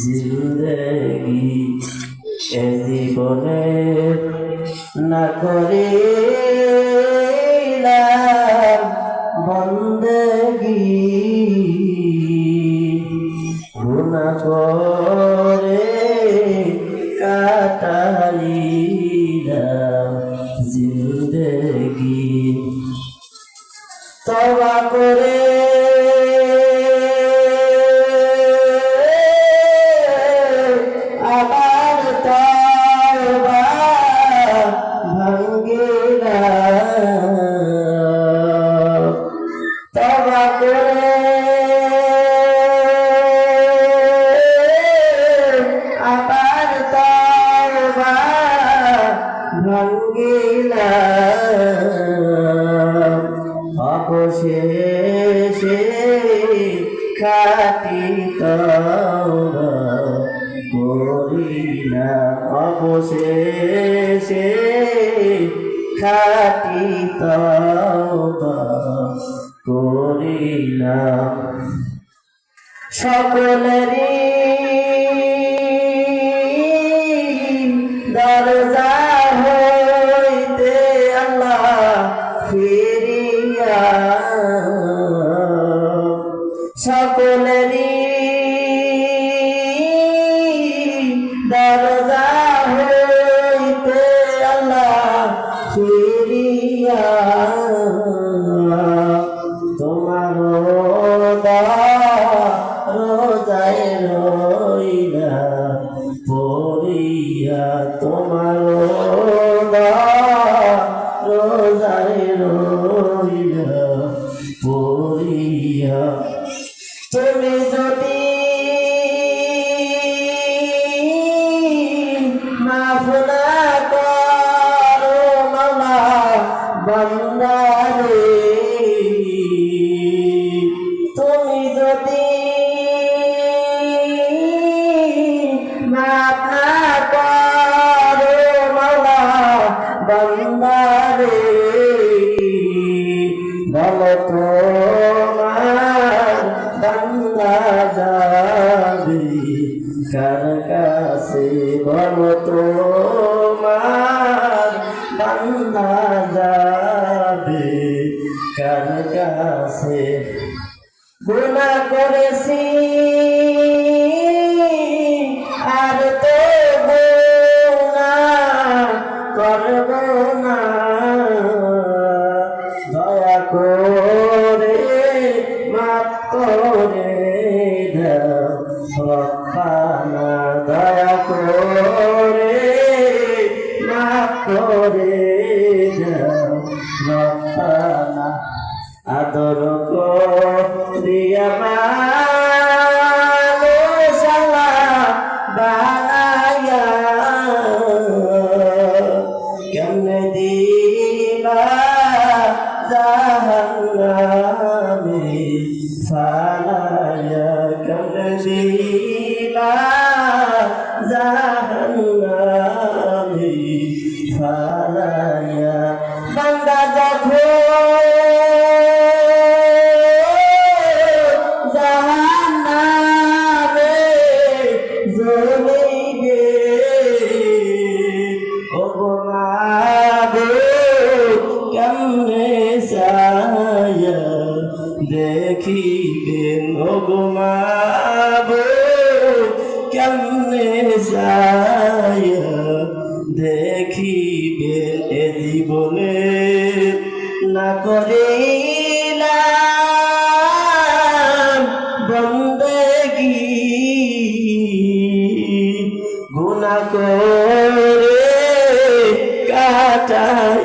জিন্দগি এ জীবনে না করে বন্দগি। গুণা করে কাটাইলাম জিন্দগি। তবা করে ভাঙ্গিলা অবশেষে খাটি করিলা অবশেষে খাটি তওবা করিলা সকলেরই ফিরিয়া। সকলেরই দরজা হইতে আল্লাহ ফিরিয়া। তোমার রোজায় রইলা পড়িয়া তোমার রোজায় রইল পড়িয়া। তুমি যদি বন্দারে বলো তোমার বাংলা যাবে কার কাছে? কার কাছে? গুণা করেছি আর করিয়া মানুষ আল্লাহ বানায়া কেমনে দিবা জাহান্নামে ফালায়া কেমনে দিবা জাহান্নামে ওগো মাবুদ কেমনে ছায়া দেখিবেন? ওগো মাবুদ কেমনে ছায়া করে